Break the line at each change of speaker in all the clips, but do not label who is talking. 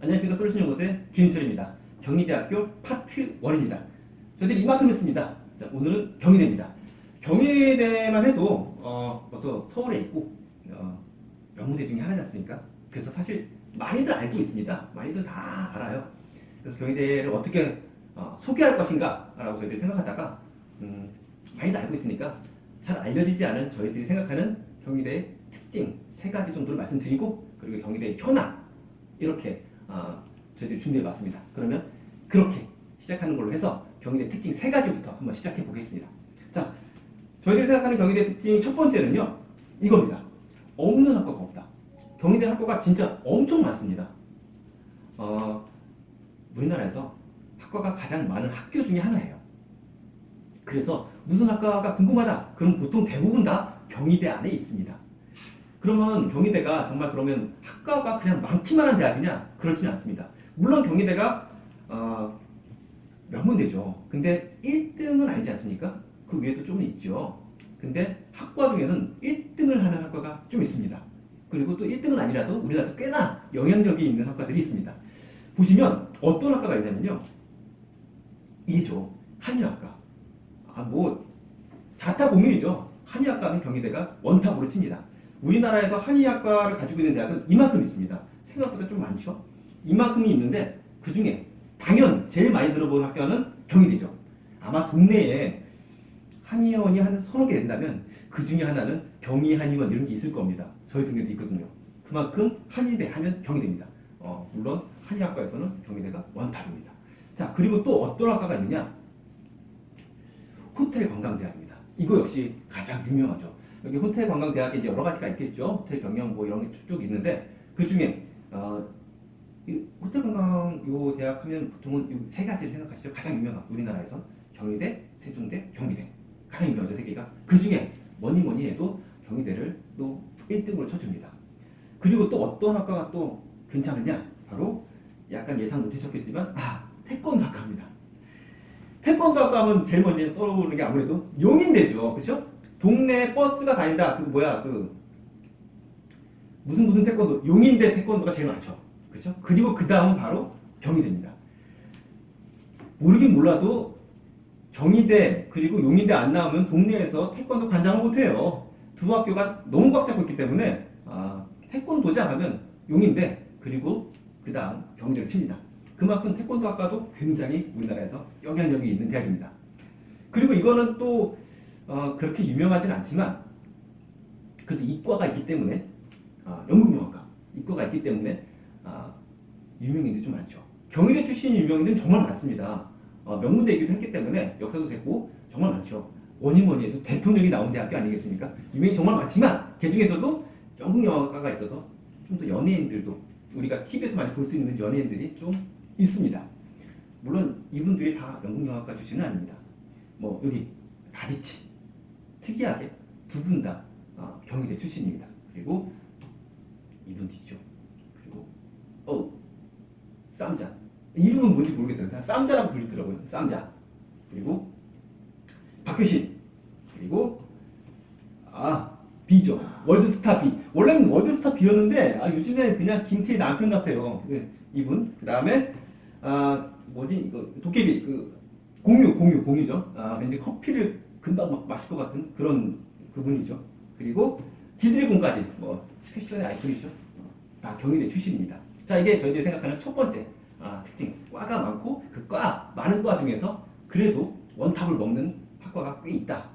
안녕하십니까 솔루션 연구소의 김인철입니다. 경희대학교 파트 1입니다. 저희들이 이만큼 했습니다. 자, 오늘은 경희대입니다. 경희대만 해도 어, 벌써 서울에 있고 어, 명문대 중에 하나지 않습니까? 그래서 사실 많이들 알고 있습니다. 많이들 다 알아요. 그래서 경희대를 어떻게 어, 소개할 것인가 라고 저희들이 생각하다가 음, 많이들 알고 있으니까 잘 알려지지 않은 저희들이 생각하는 경희대의 특징 세 가지 정도를 말씀드리고 그리고 경희대의 현황 이렇게 어, 저희들이 준비해봤습니다. 그러면 그렇게 시작하는 걸로 해서 경희대 특징 세 가지부터 한번 시작해 보겠습니다. 자, 저희들이 생각하는 경희대 특징 첫 번째는요 이겁니다. 없는 학과가 없다. 경희대 학과가 진짜 엄청 많습니다. 어, 우리나라에서 학과가 가장 많은 학교 중에 하나예요. 그래서 무슨 학과가 궁금하다. 그럼 보통 대부분 다 경희대 안에 있습니다. 그러면 경희대가 정말 그러면 학과가 그냥 많기만 한 대학이냐? 그렇지는 않습니다. 물론 경희대가 어, 명문대죠. 근데 1등은 아니지 않습니까? 그 위에도 좀 있죠. 근데 학과 중에는 1등을 하는 학과가 좀 있습니다. 그리고 또 1등은 아니라도 우리나라에서 꽤나 영향력이 있는 학과들이 있습니다. 보시면 어떤 학과가 있냐면요. 이죠. 한의학과. 아, 뭐, 자타공인이죠. 한의학과는 경희대가 원탑으로 칩니다. 우리나라에서 한의학과를 가지고 있는 대학은 이만큼 있습니다. 생각보다 좀 많죠. 이만큼이 있는데 그 중에 당연 제일 많이 들어본 학교는 경희대죠. 아마 동네에 한의원이 한 서너 개 된다면 그 중에 하나는 경희 한의원 이런 게 있을 겁니다. 저희 동네도 있거든요. 그만큼 한의대 하면 경희대입니다. 어, 물론 한의학과에서는 경희대가 원탑입니다. 자 그리고 또 어떤 학과가 있느냐? 호텔 관광대학입니다. 이거 역시 가장 유명하죠. 여기 호텔 관광 대학에 이제 여러 가지가 있겠죠. 호텔 경영 뭐 이런 게 쭉 있는데 그 중에 어, 이 호텔 관광 요 대학 하면 보통은 요세 가지를 생각하시죠. 가장 유명한 우리나라에서 경희대, 세종대, 경희대 가장 유명하죠 세 개가. 그 중에 뭐니 뭐니 해도 경희대를 또 1등으로 쳐줍니다. 그리고 또 어떤 학과가 또 괜찮으냐? 바로 약간 예상 못하셨겠지만 아 태권도 학과입니다. 태권도 학과 하면 제일 먼저 떠오르는 게 아무래도 용인대죠, 그렇죠? 동네 버스가 다닌다. 그 뭐야 그 무슨 무슨 태권도 용인대 태권도가 제일 많죠, 그렇죠? 그리고 그 다음은 바로 경희대입니다. 모르긴 몰라도 경희대 그리고 용인대 안 나오면 동네에서 태권도 관장을 못해요. 두 학교가 너무 꽉 잡고 있기 때문에 아, 태권도장 하면 용인대 그리고 그 다음 경희대를 칩니다. 그만큼 태권도 학과도 굉장히 우리나라에서 영향력이 있는 대학입니다. 그리고 이거는 또 어, 그렇게 유명하진 않지만 그래도 이과가 있기 때문에 아, 연극영화과 이과가 있기 때문에 아, 유명인들이 좀 많죠. 경희대 출신 유명인들은 정말 많습니다. 어, 명문대이기도 했기 때문에 역사도 됐고 정말 많죠. 뭐니 뭐니 해도 대통령이 나온 대학교 아니겠습니까? 유명이 정말 많지만 그 중에서도 연극영화과가 있어서 좀 더 연예인들도 우리가 TV에서 많이 볼 수 있는 연예인들이 좀 있습니다. 물론 이분들이 다 연극영화과 출신은 아닙니다. 뭐 여기 다비치 특이하게 두 분다 어, 경희대 출신입니다. 그리고 이분 있죠. 그리고 어 쌈자 이름은 뭔지 모르겠어요. 쌈자라고 불리더라고요. 쌈자 그리고 박효신 그리고 아 B죠. 월드스타 B. 원래는 월드스타 B였는데 아, 요즘에 그냥 김태희 남편 같아요. 네, 이분. 그 다음에 아 뭐지 이거 도깨비 그 공유 공유 공유죠. 아 왠지 커피를 금방 막 마실 것 같은 그런 그분이죠. 그리고 지드래곤까지 뭐 패션의 아이콘이죠. 어, 다 경희대 출신입니다. 자 이게 저희들이 생각하는 첫 번째 아, 특징. 과가 많고 그 과 많은 과 중에서 그래도 원탑을 먹는 학과가 꽤 있다.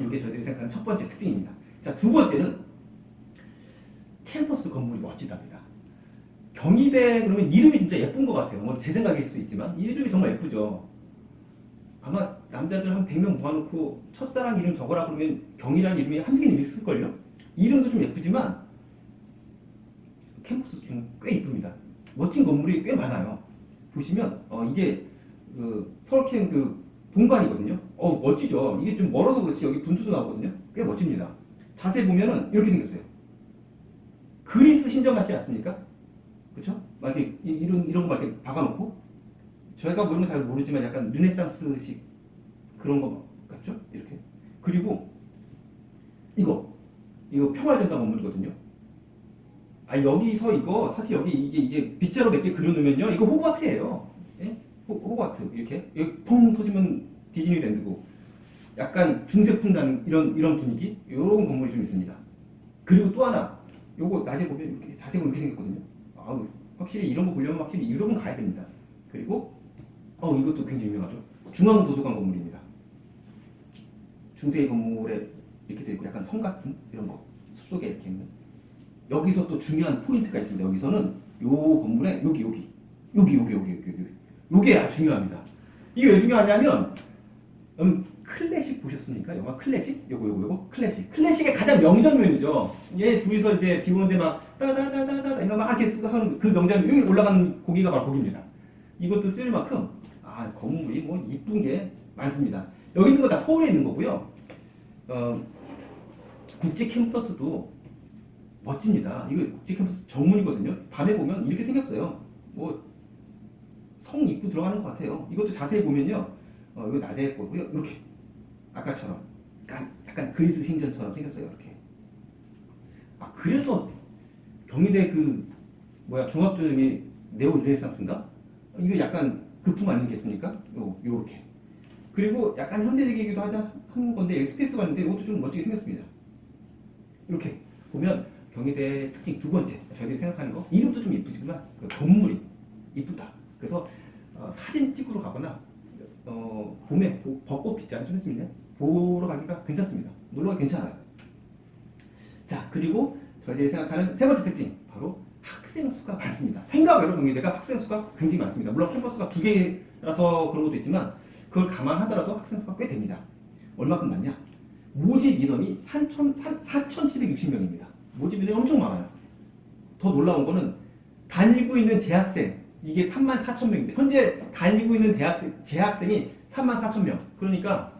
이게 저희들이 생각하는 첫 번째 특징입니다. 자, 두 번째는 캠퍼스 건물이 멋지답니다. 경희대 그러면 이름이 진짜 예쁜 것 같아요. 뭐 제 생각일 수 있지만 이름이 정말 예쁘죠. 아마 남자들 한 100명 모아놓고 첫사랑 이름 적어라 그러면 경희라는 이름이 한두 개는 있을걸요? 이름도 좀 예쁘지만 캠퍼스 좀꽤 이쁩니다. 멋진 건물이 꽤 많아요. 보시면 어, 이게 그 서울캠 그 본관이거든요. 어 멋지죠. 이게 좀 멀어서 그렇지 여기 분수도 나오거든요. 꽤 멋집니다. 자세히 보면은 이렇게 생겼어요. 그리스 신전 같지 않습니까? 그렇죠? 막 이렇게 이- 이런 이런 거막 이렇게 박아놓고 저희가 거잘 모르지만 약간 르네상스식 그런 거 같죠? 이렇게 그리고 이거 이거 평화전당 건물이거든요. 아 여기서 이거 사실 여기 이게 이게 빗자루 몇 개 그려놓으면요 이거 호그와트예요. 예? 호, 호그와트 이렇게 여기 펑 터지면 디즈니랜드고 약간 중세풍 나는 이런 이런 분위기 이런 건물이 좀 있습니다. 그리고 또 하나 요거 낮에 보면 이렇게 자세히 보면 이렇게 생겼거든요. 아우 확실히 이런 거 보려면 확실히 유럽은 가야 됩니다. 그리고 어 이것도 굉장히 유명하죠. 중앙도서관 건물입니다. 중세 건물에 이렇게 돼 있고 약간 성 같은 이런 거 숲속에 이렇게 있는 여기서 또 중요한 포인트가 있습니다. 여기서는 요 건물에 여기 여기 여기 여기 여기 여기 여기 요게 아주 중요합니다. 이게 왜 중요하냐면 음, 클래식 보셨습니까? 영화 클래식? 요거 요거 요거 클래식. 클래식의 가장 명장면이죠. 얘 둘이서 이제 비 오는데 막 따다다다다 이거 막 이렇게 하는 그 명장면 여기 올라가는 고기가 바로 거기입니다. 이것도 쓸 만큼 아 건물이 뭐 이쁜 게 많습니다. 여기 있는 거 다 서울에 있는 거고요. 어, 국제 캠퍼스도 멋집니다. 이거 국제 캠퍼스 정문이거든요. 밤에 보면 이렇게 생겼어요. 뭐 성 입구 들어가는 것 같아요. 이것도 자세히 보면요. 어, 이거 낮에 거고요. 이렇게 아까처럼 약간, 약간 그리스 신전처럼 생겼어요. 이렇게. 아 그래서 경희대 그 뭐야 종합전형이 네오 르네상스인가? 이거 약간 극풍 아니겠습니까? 요 요렇게. 그리고 약간 현대적이기도 하자 한 건데 엑스페이스가 있는데 이것도 좀 멋지게 생겼습니다. 이렇게 보면 경희대 특징 두 번째 저희들이 생각하는 거 이름도 좀 이쁘지만 그 건물이 이쁘다. 그래서 어, 사진 찍으러 가거나 어, 봄에 보- 벚꽃 피지 않으셨습니까? 보러 가기가 괜찮습니다. 놀러 가기 괜찮아요. 자 그리고 저희들이 생각하는 세 번째 특징 학생 수가 많습니다. 생각외로 경희대가 학생 수가 굉장히 많습니다. 물론 캠퍼스가 두 개라서 그런 것도 있지만 그걸 감안하더라도 학생 수가 꽤 됩니다. 얼마큼 많냐? 모집 인원이 4,760명입니다. 모집 인원이 엄청 많아요. 더 놀라운 거는 다니고 있는 재학생 이게 3만 4천 명인데 현재 다니고 있는 대학생 재학생이 3만 4천 명. 그러니까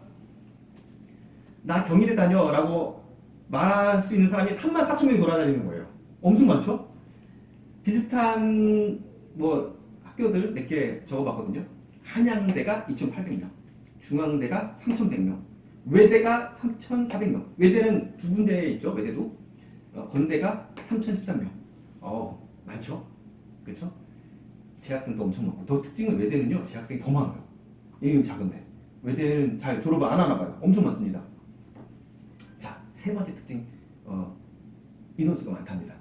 나 경희대 다녀라고 말할 수 있는 사람이 3만 4천 명이 돌아다니는 거예요. 엄청 많죠? 비슷한 뭐 학교들 몇 개 적어봤거든요. 한양대가 2,800명, 중앙대가 3,100명, 외대가 3,400명. 외대는 두 군데에 있죠. 외대도 어, 건대가 3,013명. 어 많죠? 그렇죠? 재학생도 엄청 많고 더 특징은 외대는요 재학생이 더 많아요. 여기는 작은데 외대는 잘 졸업을 안 하나 봐요. 엄청 많습니다. 자 세 번째 특징 어, 인원수가 많답니다.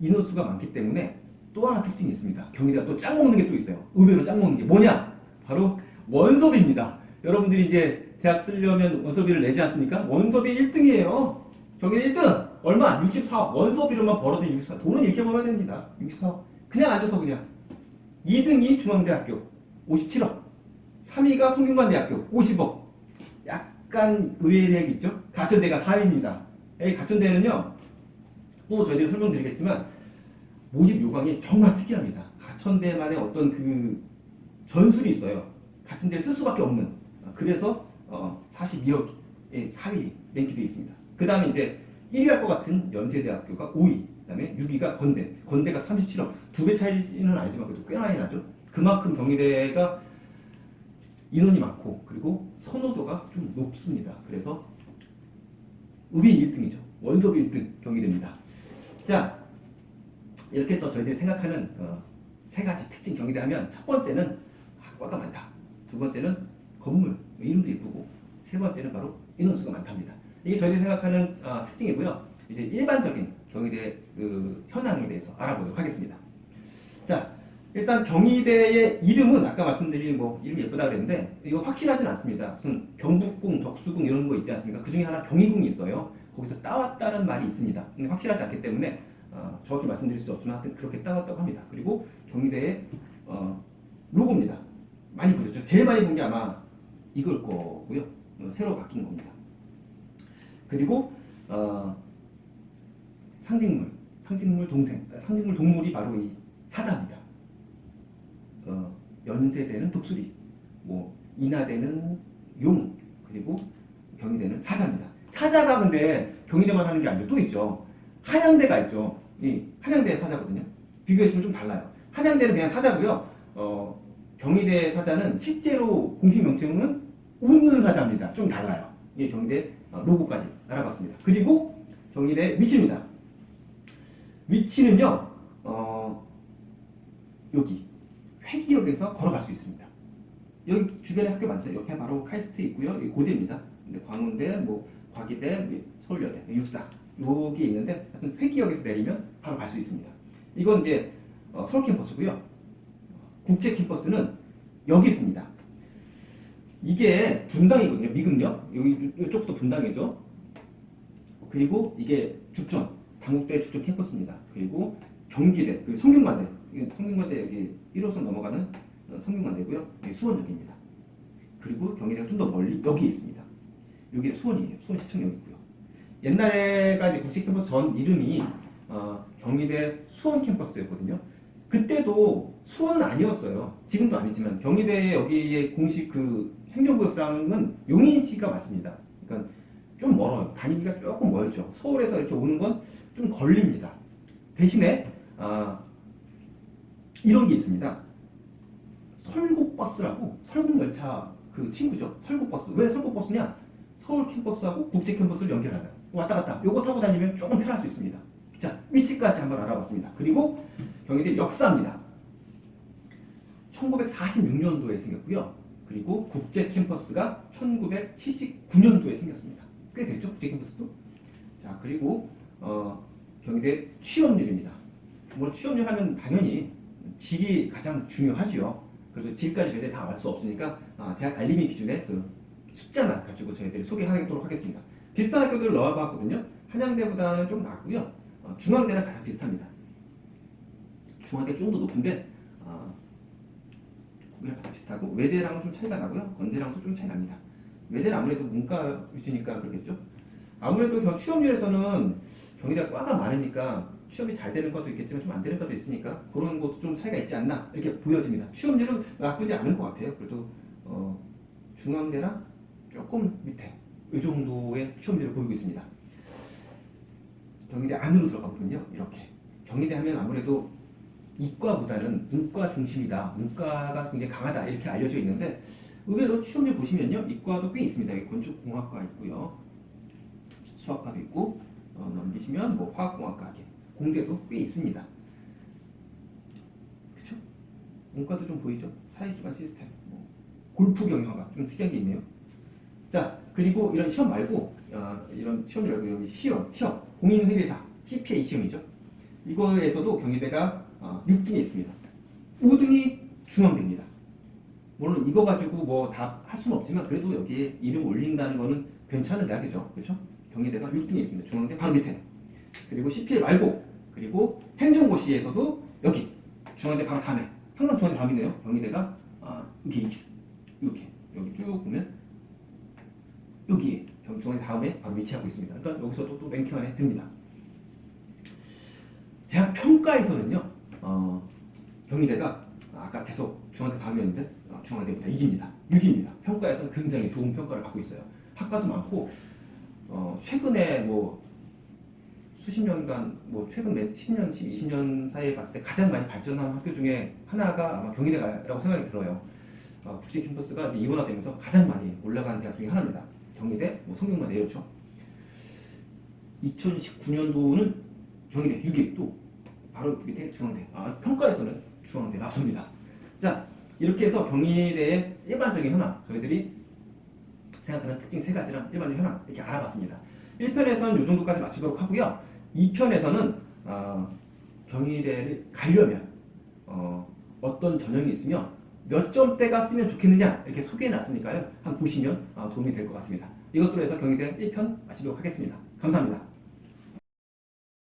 인원수가 많기 때문에 또 하나 특징이 있습니다. 경희대가 또 짱 먹는 게 또 있어요. 의외로 짱 먹는 게 뭐냐? 바로 원섭입니다. 여러분들이 이제 대학 쓰려면 원서비를 내지 않습니까? 원서비 1등이에요. 경희대 1등 얼마? 64억 원서비로만 벌어들인 64억 돈은 이렇게 벌어야 됩니다. 64억 그냥 앉아서 그냥 2등이 중앙대학교 57억 3위가 송균관대학교 50억 약간 의외의 대학이 있죠? 가천대가 4위입니다. 이 가천대는요 또 저희들이 설명드리겠지만 모집 요강이 정말 특이합니다. 가천대만의 어떤 그 전술이 있어요. 가천대를 쓸 수밖에 없는. 그래서 어, 42억의 4위 랭크되어 있습니다. 그 다음에 이제 1위 할 것 같은 연세대학교가 5위, 그 다음에 6위가 건대, 건대가 37억. 두 배 차이는 아니지만 그래도 꽤 많이 나죠. 그만큼 경희대가 인원이 많고 그리고 선호도가 좀 높습니다. 그래서 의인 1등이죠. 원섭 1등 경희대입니다. 자, 이렇게 해서 저희들이 생각하는 어, 세 가지 특징 경희대 하면 첫 번째는 학과가 많다. 두 번째는 건물 이름도 예쁘고 세 번째는 바로 인원수가 많답니다. 이게 저희들이 생각하는 아, 특징이고요. 이제 일반적인 경희대 그 현황에 대해서 알아보도록 하겠습니다. 자, 일단 경희대의 이름은 아까 말씀드린 뭐 이름이 예쁘다 그랬는데 이거 확실하진 않습니다. 무슨 경북궁, 덕수궁 이런 거 있지 않습니까? 그 중에 하나 경희궁이 있어요. 거기서 따왔다는 말이 있습니다. 근데 확실하지 않기 때문에 어, 정확히 말씀드릴 수 없지만 하여튼 그렇게 따왔다고 합니다. 그리고 경희대의 어, 로고입니다. 많이 보셨죠? 제일 많이 본 게 아마 이걸 거고요. 어, 새로 바뀐 겁니다. 그리고 어, 상징물, 상징물 동생, 상징물 동물이 바로 이 사자입니다. 어, 연세대는 독수리, 뭐 인하대는 용, 그리고 경희대는 사자입니다. 사자가 근데 경희대만 하는 게 아니죠. 또 있죠. 한양대가 있죠. 이 한양대 사자거든요. 비교해보시면 좀 달라요. 한양대는 그냥 사자고요. 어, 경희대 사자는 실제로 공식 명칭은 웃는 사자입니다. 좀 달라요. 이게 경희대 어, 로고까지 알아봤습니다. 그리고 경희대 위치입니다. 위치는요, 여기 회기역에서 걸어갈 수 있습니다. 여기 주변에 학교 많죠. 옆에 바로 카이스트 있고요. 여기 고대입니다. 근데 광운대, 뭐 과기대, 뭐 서울여대, 육사 여기 있는데 하여튼 회기역에서 내리면 바로 갈 수 있습니다. 이건 이제 어, 서울 캠퍼스고요. 국제 캠퍼스는 여기 있습니다. 이게 분당이거든요. 미금역 이쪽도 분당이죠. 그리고 이게 죽전 당국대 죽전 캠퍼스입니다. 그리고 경기대 그 성균관대 성균관대 여기 1호선 넘어가는 어, 성균관대고요. 여기 수원역입니다. 그리고 경기대가 좀 더 멀리 여기 있습니다. 여기 수원이에요. 수원 시청 여기 있고요. 옛날에가 이제 국제 캠퍼스 전 이름이 어, 경희대 수원 캠퍼스였거든요. 그때도 수원은 아니었어요. 지금도 아니지만 경희대 여기에 공식 그 행정구역상은 용인시가 맞습니다. 그러니까 좀 멀어요. 다니기가 조금 멀죠. 서울에서 이렇게 오는 건 좀 걸립니다. 대신에 아, 이런 게 있습니다. 설국버스라고 설국열차 그 친구죠. 설국버스. 왜 설국버스냐? 서울 캠퍼스하고 국제 캠퍼스를 연결하는 왔다 갔다. 요거 타고 다니면 조금 편할 수 있습니다. 자 위치까지 한번 알아봤습니다. 그리고 경희대 역사입니다. 1946년도에 생겼고요. 그리고 국제 캠퍼스가 1979년도에 생겼습니다. 꽤 됐죠, 국제 캠퍼스도. 자, 그리고 어, 경희대 취업률입니다. 뭐 취업률 하면 당연히 질이 가장 중요하지요. 그래도 질까지 저희들이 다 알 수 없으니까 아, 대학 알림이 기준에 그 숫자만 가지고 저희들이 소개하도록 하겠습니다. 비슷한 학교들 넣어봤거든요. 한양대보다는 좀 낮고요. 어, 중앙대랑 가장 비슷합니다. 중앙대 좀 더 높은데 어, 거기랑 가장 비슷하고 외대랑은 좀 차이가 나고요. 건대랑도 좀 차이 납니다. 외대는 아무래도 문과 위주니까 그러겠죠. 아무래도 겨- 취업률에서는 경희대가 과가 많으니까 취업이 잘 되는 것도 있겠지만 좀 안 되는 것도 있으니까 그런 것도 좀 차이가 있지 않나 이렇게 보여집니다. 취업률은 나쁘지 않은 것 같아요. 그래도 어, 중앙대랑 조금 밑에 이 정도의 취업률을 보이고 있습니다. 경희대 안으로 들어가 보면요 이렇게 경희대 하면 아무래도 이과보다는 문과 중심이다. 문과가 굉장히 강하다. 이렇게 알려져 있는데 의외로 취업률 보시면요. 이과도 꽤 있습니다. 건축공학과 있고요. 수학과도 있고 어, 넘기시면 뭐 화학공학과 공대도 꽤 있습니다. 그렇죠? 문과도 좀 보이죠? 사회기반 시스템, 뭐 골프 경영학과 좀 특이한 게 있네요. 자 그리고 이런 시험 말고 어, 이런 시험 말고 여기 시험, 시험 공인회계사 CPA 시험이죠. 이거에서도 경희대가 어, 6등에 있습니다. 5등이 중앙대입니다. 물론 이거 가지고 뭐 다 할 수는 없지만 그래도 여기에 이름 올린다는 거는 괜찮은 대학이죠. 그렇죠? 경희대가 6등에 있습니다. 중앙대 바로 밑에. 그리고 CPL 말고 그리고 행정고시에서도 여기 중앙대 바로 다음에 항상 중앙대 다음이네요. 경희대가 아, 있- 이렇게 여기 쭉 보면 여기에 경- 중앙대 다음에 바로 위치하고 있습니다. 그러니까 여기서도 또 랭킹 안에 듭니다. 대학 평가에서는요, 어, 경희대가 아까 계속 중앙대 다음이었는데 어, 중앙대보다 이깁니다. 6입니다. 평가에서는 굉장히 좋은 평가를 받고 있어요. 학과도 많고 어, 최근에 뭐 수십 년간 뭐 최근 몇 10년, 10, 20년 사이에 봤을 때 가장 많이 발전한 학교 중에 하나가 아마 경희대라고 생각이 들어요. 어, 국제 캠퍼스가 이제 이원화되면서 가장 많이 올라가는 대학 중에 하나입니다. 경희대, 뭐 성균관대 이렇죠. 2019년도는 경희대 6위 또 바로 밑에 중앙대. 아, 평가에서는 중앙대 앞섭니다. 자, 이렇게 해서 경희대의 일반적인 현황, 저희들이 생각하는 특징 세 가지랑 일반적인 현황 이렇게 알아봤습니다. 1편에서는 이 정도까지 마치도록 하고요. 2편에서는 어, 경희대를 가려면 어, 어떤 전형이 있으면 몇 점대가 쓰면 좋겠느냐 이렇게 소개해놨으니까요. 한번 보시면 어, 도움이 될 것 같습니다. 이것으로 해서 경희대 1편 마치도록 하겠습니다. 감사합니다.